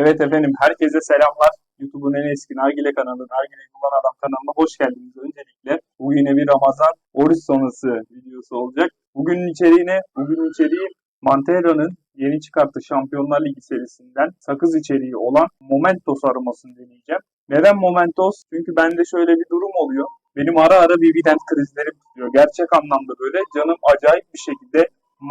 Evet efendim, herkese selamlar. YouTube'un en eski Nargile kanalı, Nargile Bulan Adam kanalına hoş geldiniz. Öncelikle bu yine bir Ramazan oruç sonrası videosu olacak. Bugünün içeriğine, bugünün içeriği Mantera'nın yeni çıkarttığı Şampiyonlar Ligi serisinden sakız içeriği olan Momentos aromasını deneyeceğim. Neden Momentos? Çünkü bende şöyle bir durum oluyor. Benim ara ara Vivident krizlerim tutuyor. Gerçek anlamda böyle canım acayip bir şekilde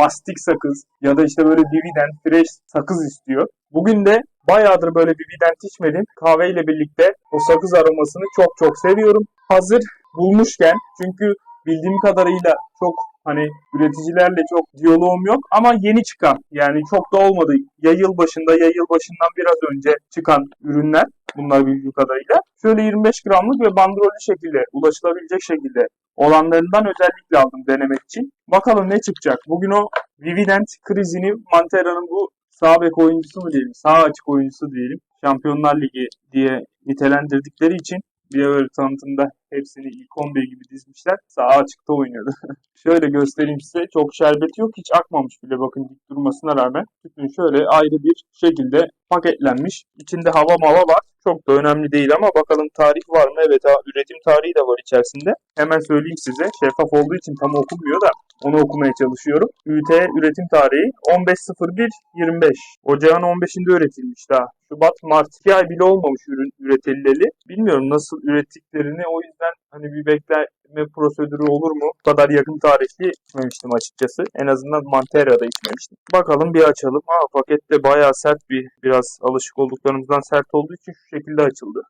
mastik sakız ya da işte böyle Vivident fresh sakız istiyor. Bugün de bayağıdır böyle Vivident içmedim. Kahveyle birlikte o sakız aromasını çok çok seviyorum. Hazır bulmuşken çünkü bildiğim kadarıyla çok hani üreticilerle çok diyaloğum yok ama yeni çıkan yani çok da olmadı. Ya yıl başında ya yıl başından biraz önce çıkan ürünler bunlar bildiğim kadarıyla. Şöyle 25 gramlık ve bandrollü şekilde ulaşılabilecek şekilde olanlarından özellikle aldım denemek için. Bakalım ne çıkacak. Bugün o Vivident krizini Mantera'nın bu sağ bek oyuncusu mu diyelim, sağ açık oyuncusu diyelim. Şampiyonlar Ligi diye nitelendirdikleri için böyle tanıtımda hepsini ilk 11 gibi dizmişler. Sağ açıkta oynuyordu. şöyle göstereyim size. Çok şerbeti yok. Hiç akmamış bile bakın dik durmasına rağmen. Bütün şöyle ayrı bir şekilde paketlenmiş. İçinde hava mava var. Çok da önemli değil ama bakalım tarih var mı? Evet ha, üretim tarihi de var içerisinde. Hemen söyleyeyim size. Şeffaf olduğu için tam okunmuyor da onu okumaya çalışıyorum. ÜT üretim tarihi 15.01.25. Ocağın 15'inde üretilmiş daha. Şubat, Mart. 2 ay bile olmamış ürün üretileli. Bilmiyorum nasıl ürettiklerini o yüzden hani bir bekleme prosedürü olur mu? Bu kadar yakın tarihli içmemiştim açıkçası. En azından Mantera'da içmemiştim. Bakalım bir açalım. Ha pakette bayağı sert bir biraz alışık olduklarımızdan sert olduğu için şu şekilde açıldı.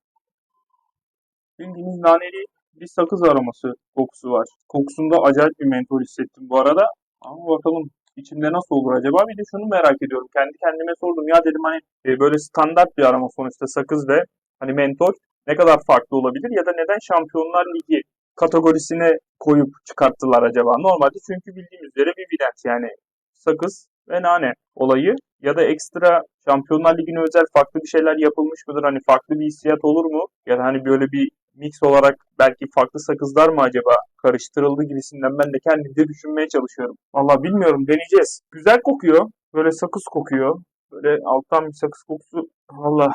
Bildiğiniz naneli bir sakız aroması kokusu var. Kokusunda acayip bir mentol hissettim bu arada. Ama bakalım içinde nasıl olur acaba? Bir de şunu merak ediyorum. Kendi kendime sordum. Ya dedim hani e, böyle standart bir aroma sonuçta sakız ve hani mentol ne kadar farklı olabilir? Ya da neden Şampiyonlar Ligi kategorisine koyup çıkarttılar acaba? Normalde çünkü bildiğimiz üzere bir Vivident yani sakız ve nane olayı ya da ekstra Şampiyonlar Ligi'ne özel farklı bir şeyler yapılmış mıdır? Hani farklı bir hissiyat olur mu? Ya da hani böyle bir mix olarak belki farklı sakızlar mı acaba karıştırıldı gibisinden ben de kendimce düşünmeye çalışıyorum. Valla bilmiyorum deneyeceğiz. Güzel kokuyor. Böyle sakız kokuyor. Böyle alttan bir sakız kokusu. Valla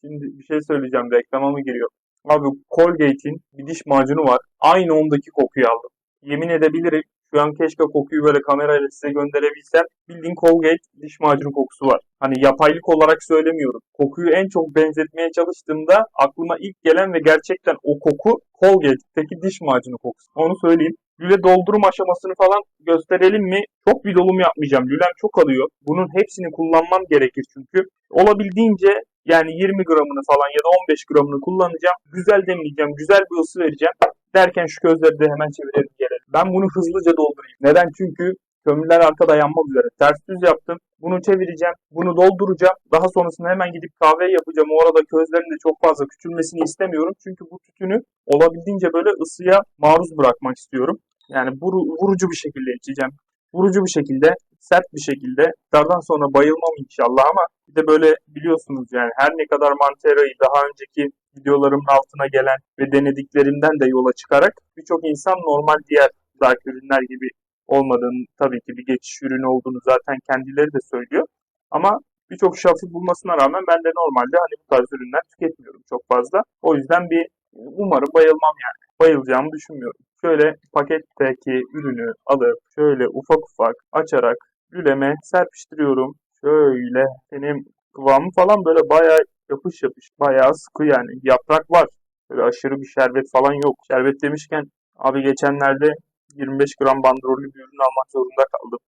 şimdi bir şey söyleyeceğim reklama mı giriyor? Abi Colgate'in bir diş macunu var. Aynı ondaki kokuyu aldım. Yemin edebilirim. Şu an keşke kokuyu böyle kamerayla size gönderebilsem. Bildiğin Colgate diş macunu kokusu var. Hani yapaylık olarak söylemiyorum. Kokuyu en çok benzetmeye çalıştığımda aklıma ilk gelen ve gerçekten o koku Colgate'teki diş macunu kokusu. Onu söyleyeyim. Lüle doldurum aşamasını falan gösterelim mi? Çok bir dolum yapmayacağım. Lülem çok alıyor. Bunun hepsini kullanmam gerekir çünkü. Olabildiğince yani 20 gramını falan ya da 15 gramını kullanacağım. Güzel demleyeceğim. Güzel bir ısı vereceğim. Derken şu gözleri de hemen çevirelim gelelim. Ben bunu hızlıca doldurayım. Neden? Çünkü kömürler arkada yanmak üzere. Ters düz yaptım. Bunu çevireceğim. Bunu dolduracağım. Daha sonrasında hemen gidip kahve yapacağım. O arada közlerin de çok fazla küçülmesini istemiyorum. Çünkü bu tütünü olabildiğince böyle ısıya maruz bırakmak istiyorum. Yani vuru- vurucu bir şekilde içeceğim. Vurucu bir şekilde, sert bir şekilde. Dardan sonra bayılmam inşallah ama bir de böyle biliyorsunuz yani her ne kadar Mantera'yı daha önceki videolarımın altına gelen ve denediklerimden de yola çıkarak birçok insan normal diğer dark ürünler gibi olmadığını tabii ki bir geçiş ürünü olduğunu zaten kendileri de söylüyor. Ama birçok şafı bulmasına rağmen ben de normalde hani bu tarz ürünler tüketmiyorum çok fazla. O yüzden bir umarım bayılmam yani. Bayılacağımı düşünmüyorum. Şöyle paketteki ürünü alıp şöyle ufak ufak açarak lüleme serpiştiriyorum. Şöyle benim kıvamı falan böyle bayağı yapış yapış. Bayağı sıkı yani. Yaprak var. Böyle aşırı bir şerbet falan yok. Şerbet demişken abi geçenlerde 25 gram bandrollü bir ürün almak zorunda kaldım.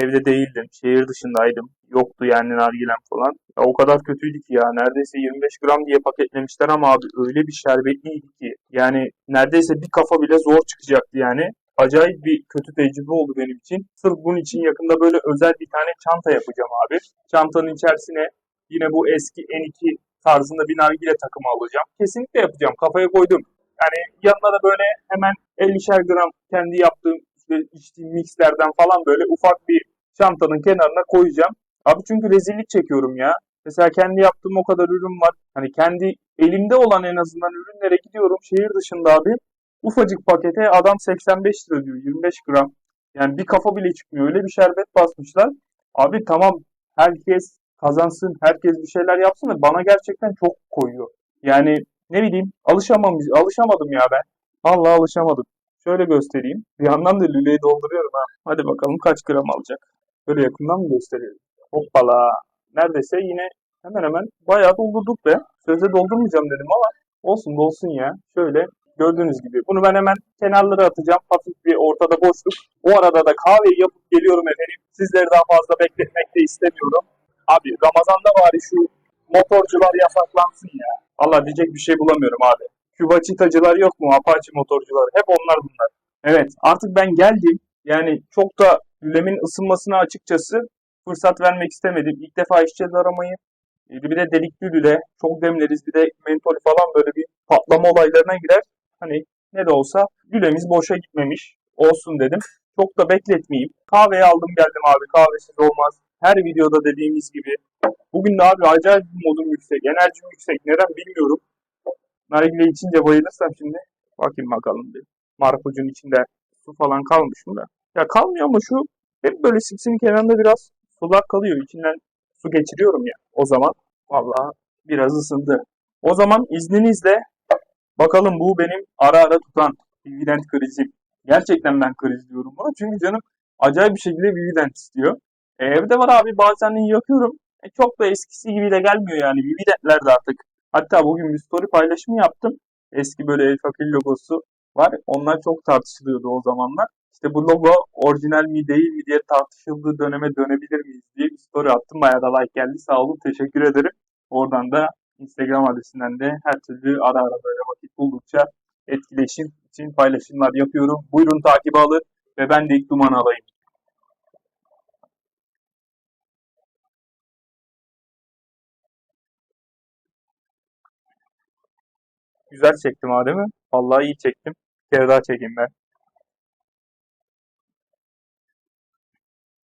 Evde değildim. Şehir dışındaydım. Yoktu yani nargilem falan. Ya o kadar kötüydü ki ya. Neredeyse 25 gram diye paketlemişler ama abi öyle bir şerbetliydi ki. Yani neredeyse bir kafa bile zor çıkacaktı yani. Acayip bir kötü tecrübe oldu benim için. Sırf bunun için yakında böyle özel bir tane çanta yapacağım abi. Çantanın içerisine yine bu eski N2 tarzında bir nargile takımı alacağım. Kesinlikle yapacağım. Kafaya koydum. Yani yanına da böyle hemen 50'şer gram kendi yaptığım işte içtiğim mixlerden falan böyle ufak bir çantanın kenarına koyacağım. Abi çünkü rezillik çekiyorum ya. Mesela kendi yaptığım o kadar ürün var. Hani kendi elimde olan en azından ürünlere gidiyorum. Şehir dışında abi ufacık pakete adam 85 lira diyor 25 gram. Yani bir kafa bile çıkmıyor. Öyle bir şerbet basmışlar. Abi tamam herkes kazansın, herkes bir şeyler yapsın ve bana gerçekten çok koyuyor. Yani ne bileyim alışamamış, alışamadım ya ben. Vallahi alışamadım. Şöyle göstereyim. Bir yandan da lüleyi dolduruyorum ha. Hadi bakalım kaç gram alacak. Böyle yakından mı gösteriyorum? Hoppala. Neredeyse yine hemen hemen bayağı doldurduk be. Sözde doldurmayacağım dedim ama olsun dolsun ya. Şöyle gördüğünüz gibi. Bunu ben hemen kenarlara atacağım. Hafif bir ortada boşluk. O arada da kahveyi yapıp geliyorum efendim. Sizleri daha fazla bekletmek de istemiyorum. Abi Ramazan'da bari şu motorcular yasaklansın ya. Allah diyecek bir şey bulamıyorum abi. Kübaçitacılar yok mu? Apache motorcular. Hep onlar bunlar. Evet artık ben geldim. Yani çok da lülemin ısınmasına açıkçası fırsat vermek istemedim. İlk defa içeceğiz aramayı. E, Bir de delikli lüle. Çok demleriz. Bir de mentol falan böyle bir patlama olaylarına girer. Hani ne de olsa lülemiz boşa gitmemiş. Olsun dedim. Çok da bekletmeyeyim. Kahveyi aldım geldim abi. Kahvesiz olmaz. Her videoda dediğimiz gibi. Bugün de abi acayip bir modum yüksek. Enerjim yüksek. Neden bilmiyorum. Nargile içince bayılırsam şimdi. Bakayım bakalım bir. Marpucun içinde su falan kalmış mı da. Ya kalmıyor ama şu hep böyle sipsinin kenarında biraz sular kalıyor. İçinden su geçiriyorum ya. O zaman vallahi biraz ısındı. O zaman izninizle bakalım bu benim ara ara tutan Vivident krizim. Gerçekten ben kriz diyorum buna. Çünkü canım acayip bir şekilde Vivident istiyor. E, evde var abi bazen yakıyorum. E, çok da eskisi gibi de gelmiyor yani. Vividentler de artık. Hatta bugün bir story paylaşımı yaptım. Eski böyle El Fakir logosu var. Onlar çok tartışılıyordu o zamanlar. İşte bu logo orijinal mi değil mi diye tartışıldığı döneme dönebilir miyiz diye bir story attım. Bayağı da like geldi. Sağ olun. Teşekkür ederim. Oradan da Instagram adresinden de her türlü ara ara böyle vakit buldukça etkileşim için paylaşımlar yapıyorum. Buyurun takip alın ve ben de ilk dumanı alayım. Güzel çektim ha değil mi? Vallahi iyi çektim. Bir kere daha çekeyim ben.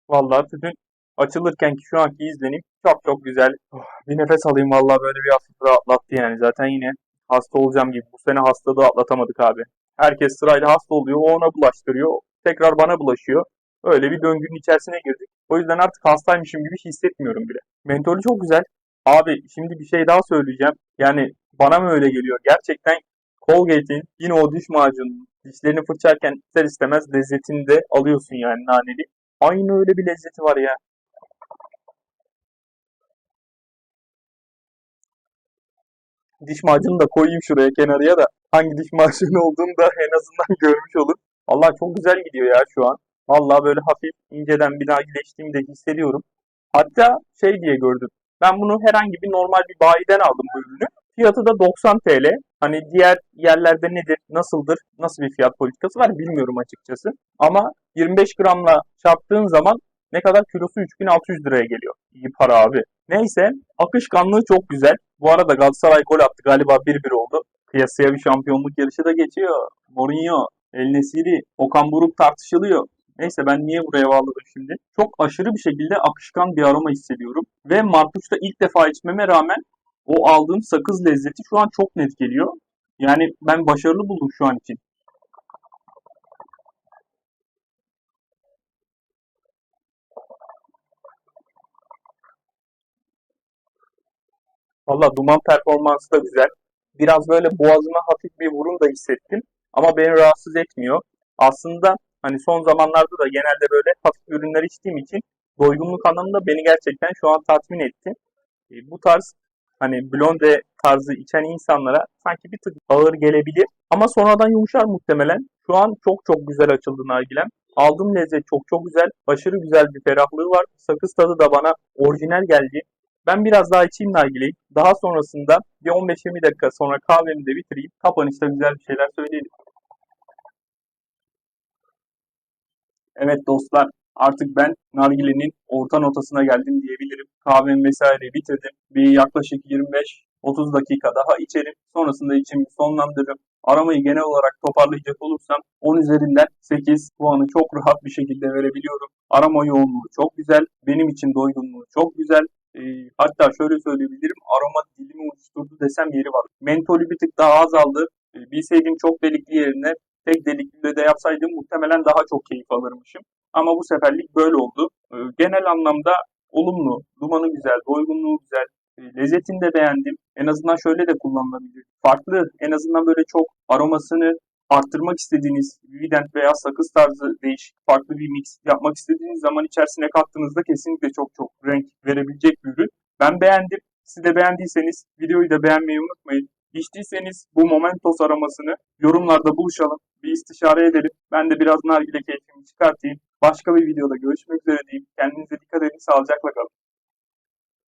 Vallahi tütün açılırken ki şu anki izlenim çok çok güzel. Oh, bir nefes alayım vallahi böyle bir hafif rahatlattı yani. Zaten yine hasta olacağım gibi. Bu sene hastalığı atlatamadık abi. Herkes sırayla hasta oluyor. O ona bulaştırıyor. Tekrar bana bulaşıyor. Öyle bir döngünün içerisine girdik. O yüzden artık hastaymışım gibi hissetmiyorum bile. Mentolü çok güzel. Abi şimdi bir şey daha söyleyeceğim. Yani bana mı öyle geliyor? Gerçekten Colgate'in yine o diş macununun dişlerini fırçarken ister istemez lezzetini de alıyorsun yani naneli. Aynı öyle bir lezzeti var ya. Diş macunu da koyayım şuraya kenarıya da hangi diş macunu olduğunu da en azından görmüş olur. Allah çok güzel gidiyor ya şu an. Vallahi böyle hafif inceden bir nargileştiğimi de hissediyorum. Hatta şey diye gördüm. Ben bunu herhangi bir normal bir bayiden aldım bu ürünü. Fiyatı da 90 TL. Hani diğer yerlerde nedir, nasıldır, nasıl bir fiyat politikası var bilmiyorum açıkçası. Ama 25 gramla çarptığın zaman ne kadar kilosu 3600 liraya geliyor. İyi para abi. Neyse akışkanlığı çok güzel. Bu arada Galatasaray gol attı galiba 1-1 oldu. Kıyasıya bir şampiyonluk yarışı da geçiyor. Mourinho, El Nesiri, Okan Buruk tartışılıyor. Neyse ben niye buraya bağladım şimdi? Çok aşırı bir şekilde akışkan bir aroma hissediyorum. Ve Marpuç'ta ilk defa içmeme rağmen o aldığım sakız lezzeti şu an çok net geliyor. Yani ben başarılı buldum şu an için. Valla duman performansı da güzel. Biraz böyle boğazıma hafif bir vurun da hissettim. Ama beni rahatsız etmiyor. Aslında hani son zamanlarda da genelde böyle hafif ürünler içtiğim için doygunluk anlamında beni gerçekten şu an tatmin etti. E, bu tarz hani blonde tarzı içen insanlara sanki bir tık ağır gelebilir. Ama sonradan yumuşar muhtemelen. Şu an çok çok güzel açıldı nargilem. Aldığım lezzet çok çok güzel. Aşırı güzel bir ferahlığı var. Sakız tadı da bana orijinal geldi. Ben biraz daha içeyim nargileyi. Daha sonrasında bir 15-20 dakika sonra kahvemi de bitireyim. Kapanışta güzel bir şeyler söyleyelim. Evet dostlar, artık ben nargilenin orta notasına geldim diyebilirim. Kahvemi vesaire bitirdim. Bir yaklaşık 25-30 dakika daha içerim. Sonrasında içimi sonlandırırım. Aramayı genel olarak toparlayacak olursam 10 üzerinden 8 puanı çok rahat bir şekilde verebiliyorum. Arama yoğunluğu çok güzel. Benim için doygunluğu çok güzel. E, hatta şöyle söyleyebilirim. Aroma dilimi oluşturdu desem yeri var. Mentolü bir tık daha azaldı. E, bilseydim çok delikli yerine tek delikli de yapsaydım muhtemelen daha çok keyif alırmışım. Ama bu seferlik böyle oldu. E, genel anlamda olumlu, dumanı güzel, doygunluğu güzel, e, lezzetini de beğendim. En azından şöyle de kullanılabilir. Farklı, en azından böyle çok aromasını arttırmak istediğiniz Vident veya sakız tarzı değişik farklı bir mix yapmak istediğiniz zaman içerisine kattığınızda kesinlikle çok çok renk verebilecek bir ürün. Ben beğendim. Siz de beğendiyseniz videoyu da beğenmeyi unutmayın. İçtiyseniz bu Momentos aromasını yorumlarda buluşalım. Bir istişare edelim. Ben de biraz nargile keyfimi çıkartayım. Başka bir videoda görüşmek üzere diyeyim. Kendinize dikkat edin. Sağlıcakla kalın.